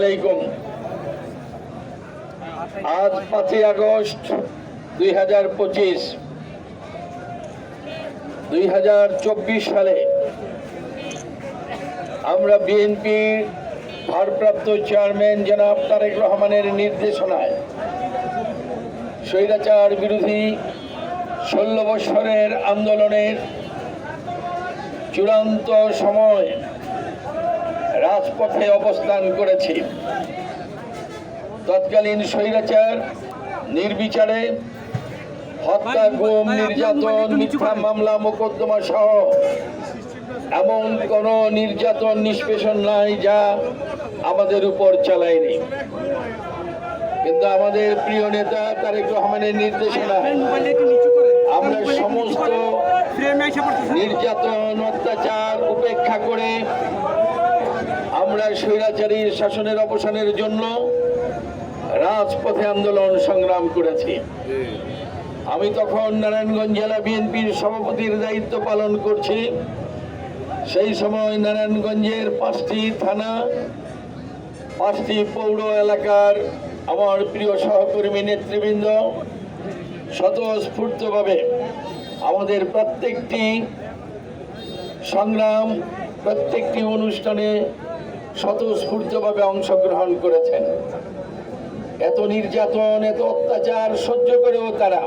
আলাইকুম। আজ পাঁচই আগস্ট দুই হাজার পঁচিশ, দুই হাজার চব্বিশ সালে আমরা বিএনপির ভারপ্রাপ্ত চেয়ারম্যান জনাব তারেক রহমানের নির্দেশনায় স্বৈরাচার বিরোধী ষোলো বৎসরের আন্দোলনের চূড়ান্ত সময় রাজপথে অবস্থান করেছি। তৎকালীন স্বৈরাচার, নির্বিচারে হত্যা, গুম, নির্যাতন, মিথ্যা মামলা, মোকদ্দমা সহ এমন কোন নির্যাতন, নিষ্পেষণ নাই যা আমাদের উপর চালায়নি। কিন্তু আমাদের প্রিয় নেতা তারেক রহমানের নির্দেশনা, আমরা সমস্ত নির্যাতন, অত্যাচার উপেক্ষা করে আমরা স্বৈরাচারী শাসনের অবসানের জন্য রাজপথে আন্দোলন সংগ্রাম করেছি। আমি তখন নারায়ণগঞ্জ জেলা বিএনপির সভাপতির দায়িত্ব পালন করছি। সেই সময় নারায়ণগঞ্জের পাঁচটি থানা, পাঁচটি পৌর এলাকার আমার প্রিয় সহকর্মী নেতৃবৃন্দ স্বতঃস্ফূর্তভাবে আমাদের প্রত্যেকটি সংগ্রাম, প্রত্যেকটি অনুষ্ঠানে স্বতঃস্ফূর্তভাবে অংশগ্রহণ করেছেন। এত নির্যাতন, এত অত্যাচার সহ্য করেও তারা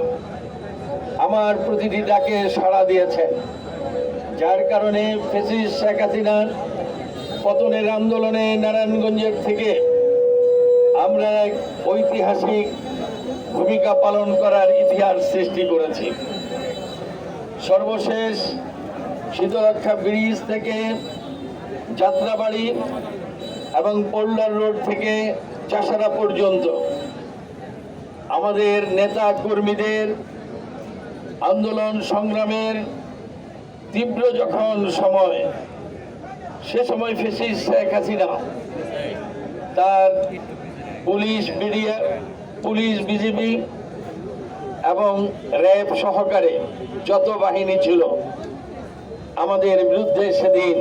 আমার প্রতিটি ডাকে সাড়া দিয়েছেন। যার কারণে ফেসিস শেখ হাসিনার পতনের আন্দোলনে নারায়ণগঞ্জের থেকে আমরা এক ঐতিহাসিক ভূমিকা পালন করার ইতিহাস সৃষ্টি করেছি। সর্বশেষ শীতলক্ষা ব্রিজ থেকে যাত্রাবাড়ি এবং পোল্লার রোড থেকে চাষারা পর্যন্ত। আমাদের নেতা কর্মীদের আন্দোলন সংগ্রামের তীব্র যখন সময়, সে সময় ফেসিস শেখ হাসিনা, তার পুলিশ বিডিআ পুলিশ বিজিবি এবং র্যাব সহকারে যত বাহিনী ছিল, আমাদের বিরুদ্ধে সেদিন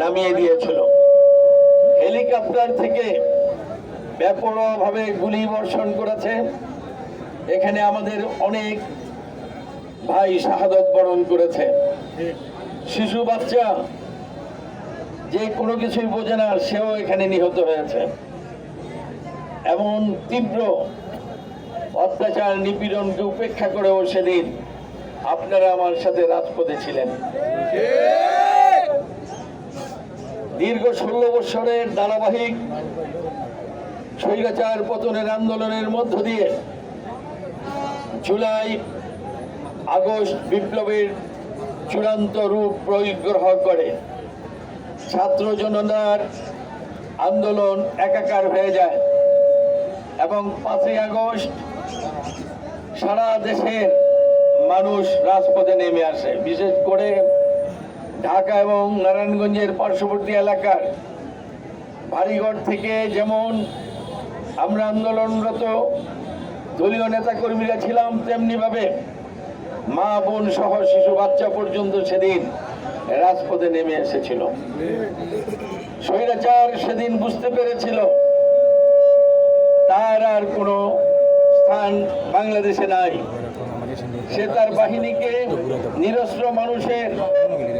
নামিয়ে দিয়েছিল। হেলিকপ্টার থেকে ব্যাপকভাবে গুলি বর্ষণ করেছে। এখানে আমাদের অনেক ভাই শাহাদত বরণ করেছে। শিশু, বাচ্চা, যে কোনো কিছুই বোঝে না, সেও এখানে নিহত হয়েছে। এমন তীব্র অত্যাচার, নিপীড়নকে উপেক্ষা করেও সেদিন আপনারা আমার সাথে রাজপথে ছিলেন। দীর্ঘ ষোলো বৎসরের ধারাবাহিক স্বৈরাচার পতনের আন্দোলনের মধ্য দিয়ে জুলাই আগস্ট বিপ্লবের চূড়ান্ত রূপ প্রয়োগ গ্রহণ করে। ছাত্র জনতার আন্দোলন একাকার হয়ে যায় এবং পাঁচই আগস্ট সারা দেশের মানুষ রাজপথে নেমে আসে। বিশেষ করে ঢাকা এবং নারায়ণগঞ্জের পার্শ্ববর্তী এলাকার বাড়িঘর থেকে যেমন আমরা আন্দোলনরত দলীয় নেতাকর্মীরা ছিলাম, তেমনিভাবে মা, বোন সহ শিশু বাচ্চা পর্যন্ত সেদিন রাজপথে নেমে এসেছিল। স্বৈরাচার সেদিন বুঝতে পেরেছিল, তার আর কোনো স্থান বাংলাদেশে নাই। সে তার বাহিনীকে নিরস্ত্র মানুষের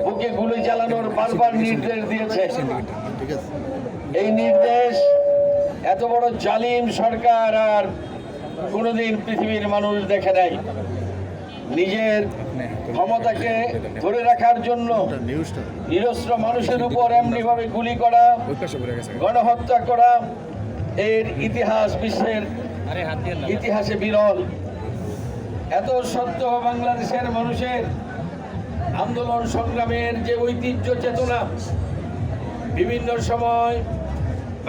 বুকে গুলি চালানোর বারবার নির্দেশ দিয়েছে। এই নির্দেশ এত বড় জালিম সরকার আর কোনোদিন পৃথিবীর মানুষ দেখে নাই। নিজের ক্ষমতাকে ধরে রাখার জন্য নিরস্ত্র মানুষের উপর এমনি ভাবে গুলি করা গণহত্যা করা এর ইতিহাস বিশ্বের ইতিহাসে বিরল। এত সত্য বাংলাদেশের মানুষের আন্দোলন সংগ্রামের যে ঐতিহ্য চেতনা, বিভিন্ন সময়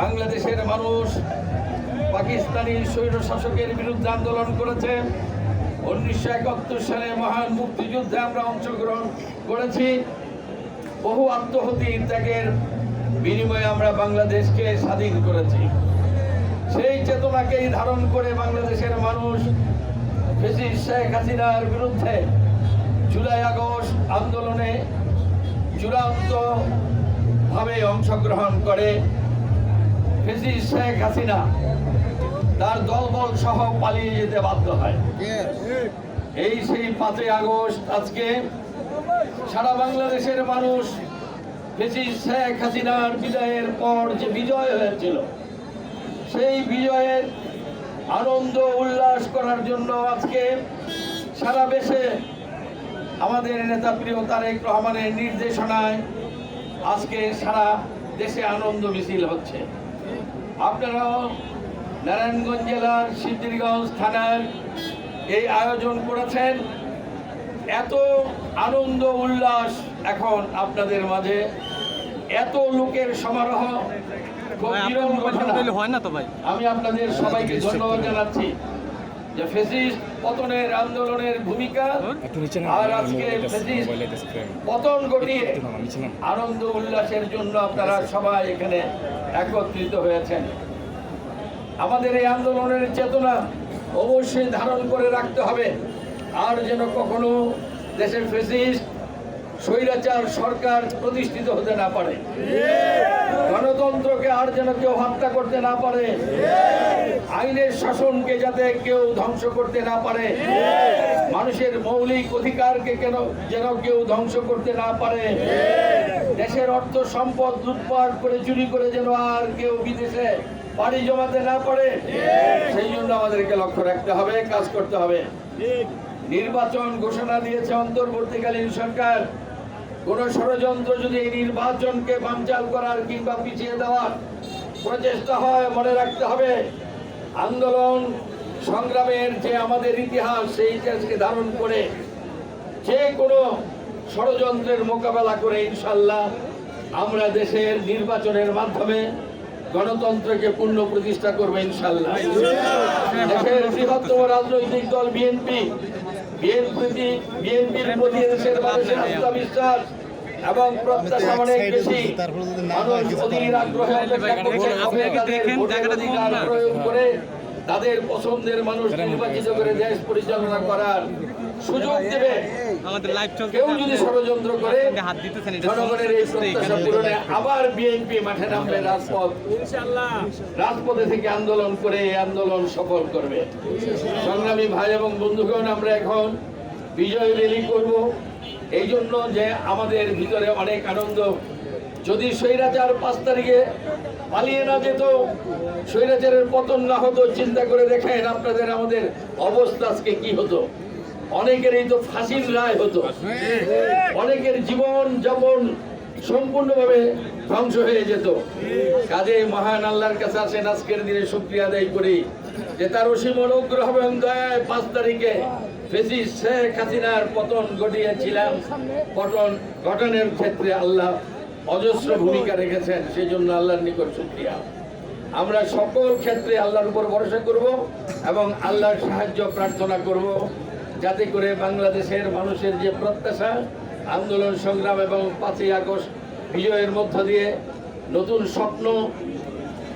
বাংলাদেশের মানুষ পাকিস্তানি স্বৈর শাসকের বিরুদ্ধে আন্দোলন করেছে। উনিশশো একাত্তর সালে মহান মুক্তিযুদ্ধে আমরা অংশগ্রহণ করেছি। বহু আত্মহতি ত্যাগের বিনিময়ে আমরা বাংলাদেশকে স্বাধীন করেছি। সেই চেতনাকেই ধারণ করে বাংলাদেশের মানুষ শেখ হাসিনার বিরুদ্ধে জুলাই আগস্ট আন্দোলনে চূড়ান্ত ভাবে অংশগ্রহণ করে ফেসিস শেখ হাসিনা। তার দলবল সহ পালিয়ে যেতে বাধ্য হয়। এই সেই পাঁচই আগস্ট আজকে সারা বাংলাদেশের মানুষ ফেসিস শেখ হাসিনার বিদায়ের পর যে বিজয় হয়েছিল, সেই বিজয়ের আনন্দ উল্লাস করার জন্য আজকে সারা দেশে আমাদের নেতা প্রিয় তারেক রহমানের নির্দেশনায় আজকে সারা দেশে আনন্দ মিছিল হচ্ছে। আপনারাও নারায়ণগঞ্জ জেলার সিদ্ধিরগঞ্জ থানার এই আয়োজন করেছেন। এত আনন্দ উল্লাস এখন আপনাদের মাঝে। এত লোকের সমারোহ। হয় না তো ভাই? আমি আপনাদের সবাইকে ধন্যবাদ জানাচ্ছি। যে ফেসিস্ট পতনের আন্দোলনের ভূমিকা আর আজকে ফেসিস্ট পতন ঘটিয়ে। আনন্দ উল্লাসের জন্য আপনারা সবাই এখানে একত্রিত হয়েছেন। আমাদের এই আন্দোলনের চেতনা অবশ্যই ধারণ করে রাখতে হবে। আর যেন কখনো দেশের ফেসিস্ট স্বৈরাচার সরকার প্রতিষ্ঠিত হতে না পারে। গণতন্ত্রকে আর যেন কেউ হত্যা করতে না পারে। আইনের শাসনকে যাতে কেউ ধ্বংস করতে না পারে। মানুষের মৌলিক অধিকারকে কেন যেন কেউ ধ্বংস করতে না পারে। দেশের অর্থ সম্পদ লুটপাট করে, চুরি করে যেন আর কেউ বিদেশে পাড়ি জমাতে না পারে। সেই জন্য আমাদেরকে লক্ষ্য রাখতে হবে, কাজ করতে হবে। নির্বাচন ঘোষণা দিয়েছে অন্তর্বর্তীকালীন সরকার। কোন ষড়যন্ত্র যদি এই নির্বাচনকে বানচাল করার কিংবা পিছিয়ে দেওয়ার প্রচেষ্টা হয়, মনে রাখতে হবে, আন্দোলন সংগ্রামের যে আমাদের ইতিহাস, সেই ইতিহাসকে ধারণ করে যে কোনো ষড়যন্ত্রের মোকাবেলা করে ইনশাল্লাহ আমরা দেশের নির্বাচনের মাধ্যমে গণতন্ত্রকে পূর্ণ প্রতিষ্ঠা করব ইনশাল্লাহ। দেশের বৃহত্তম রাজনৈতিক দল বিএনপি। বিএনপি বিএনপির প্রতি দেশের মানুষের আস্থা বিশ্বাস এবং প্রত্যাশা অনেক বেশি। মানুষ অধীর আগ্রহে অপেক্ষা। প্রয়োগ করে তাদের পছন্দের মানুষ নির্বাচিত করে দেশ পরিচালনা করার সুযোগ দেবে আমাদের লাইভ চলছে। কেউ যদি ষড়যন্ত্র করে হাত দিতেছেন জনগণের এই প্রত্যাশা পূরণে আবার বিএনপি মাঠে নামবে রাজপথ। রাজপথে থেকে আন্দোলন করে এই আন্দোলন সফল করবে। সংগ্রামী ভাই এবং বন্ধুগণ আমরা এখন বিজয় র্যালি করব। এই জন্য যে আমাদের ভিতরে অনেক আনন্দ। যদি স্বৈরাচার পাঁচ তারিখে পালিয়ে না যেত, স্বৈরাচারের পতন না হতো, চিন্তা করে দেখেন আপনাদের আমাদের অবস্থা আজকে কি হতো। অনেকেরই তো ফাঁসির রায় হতো। অনেকের জীবন যাপন সম্পূর্ণভাবে ধ্বংস হয়ে যেত। কাজে মহান আল্লাহর কাছে আসেন, আজকের দিনে শুক্রিয়া আদায় করি। যে তার অসীম অনুগ্রহ এবং দয়ায় পাঁচ তারিখে ফেসিস শেখ হাসিনার পতন ঘটিয়েছিলাম। পতন গঠনের ক্ষেত্রে আল্লাহ অজস্র ভূমিকা রেখেছেন সেই জন্য আল্লাহর নিকট শুক্রিয়া। আমরা সকল ক্ষেত্রে আল্লাহর উপর ভরসা করব এবং আল্লাহর সাহায্য প্রার্থনা করব, যাতে করে বাংলাদেশের মানুষের যে প্রত্যাশা, আন্দোলন সংগ্রাম এবং পাঁচই আগস্ট বিজয়ের মধ্য দিয়ে নতুন স্বপ্ন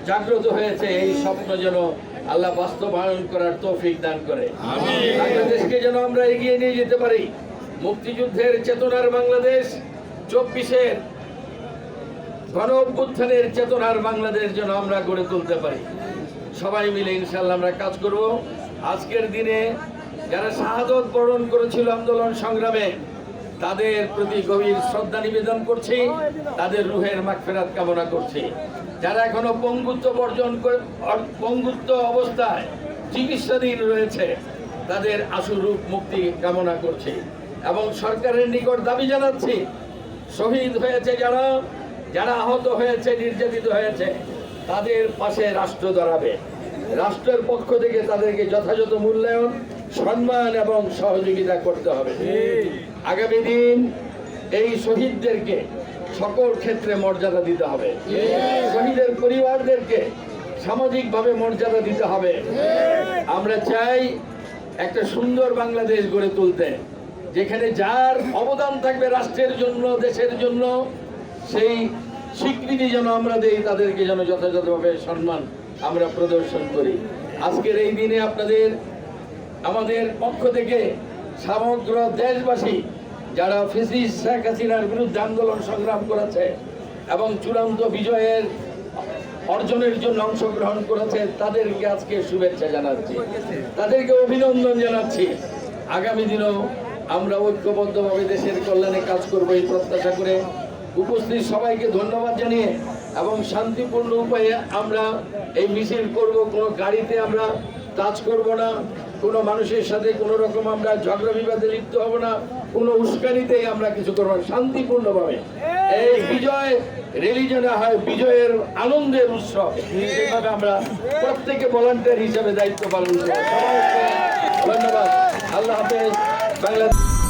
জাগ্রত হয়েছে, এই স্বপ্ন যেন আল্লাহ বাস্তবায়ন করার তৌফিক দান করে। বাংলাদেশকে যেন আমরা এগিয়ে নিয়ে যেতে পারি। মুক্তিযুদ্ধের চেতনার বাংলাদেশ চব্বিশের গণ অভ্যুত্থানের চেতনার বাংলাদেশ যেন আমরা গড়ে তুলতে পারি। সবাই মিলে ইনশাল্লাহ আমরা কাজ করব। আজকের দিনে যারা শাহাদত বরণ করেছিল আন্দোলন সংগ্রামে তাদের প্রতি গভীর শ্রদ্ধা নিবেদন করছি, তাদের রুহের মাগফেরাত কামনা করছি। যারা এখনও পঙ্গুত্ব বর্জন করে- পঙ্গুত্ব অবস্থায় চিকিৎসাধীন রয়েছে, তাদের আশুরূপ মুক্তি কামনা করছি। এবং সরকারের নিকট দাবি জানাচ্ছি, শহীদ হয়েছে যারা যারা আহত হয়েছে, নির্যাতিত হয়েছে, তাদের পাশে রাষ্ট্র দাঁড়াবে। রাষ্ট্রের পক্ষ থেকে তাদেরকে যথাযথ মূল্যায়ন, সম্মান এবং সহযোগিতা করতে হবে। আগামী দিন এই শহীদদেরকে সকল ক্ষেত্রে মর্যাদা দিতে হবে। শহীদের পরিবারদেরকে সামাজিকভাবে মর্যাদা দিতে হবে। আমরা চাই একটা সুন্দর বাংলাদেশ গড়ে তুলতে, যেখানে যার অবদান থাকবে রাষ্ট্রের জন্য, দেশের জন্য, সেই স্বীকৃতি যেন আমরা দেই, তাদেরকে যেন যথাযথভাবে সম্মান আমরা প্রদর্শন করি। আজকের এই দিনে আপনাদের, আমাদের পক্ষ থেকে সমগ্র দেশবাসী যারা ফিসিস শেখ হাসিনার বিরুদ্ধে আন্দোলন সংগ্রাম করেছে এবং চূড়ান্ত বিজয়ের অর্জনের জন্য অংশগ্রহণ করেছে, তাদেরকে আজকে শুভেচ্ছা জানাচ্ছি। তাদেরকে অভিনন্দন জানাচ্ছি। আগামী দিনেও আমরা ঐক্যবদ্ধভাবে দেশের কল্যাণে কাজ করব এই প্রত্যাশা করে উপস্থিত সবাইকে ধন্যবাদ জানিয়ে এবং শান্তিপূর্ণ উপায়ে আমরা এই মিছিল করব। কোনো গাড়িতে আমরা কাজ করব না। কোনো মানুষের সাথে কোনো রকম আমরা ঝগড়া বিবাদে লিপ্ত হব না, কোনো উস্কানিতেই আমরা কিছু করব শান্তিপূর্ণভাবে। এই বিজয় রিলিজনে হয় বিজয়ের আনন্দের উৎসব। আমরা প্রত্যেকে ভলান্টিয়ার হিসাবে দায়িত্ব পালন করব। ধন্যবাদ। আল্লাহ হাফেজ। বাংলাদেশ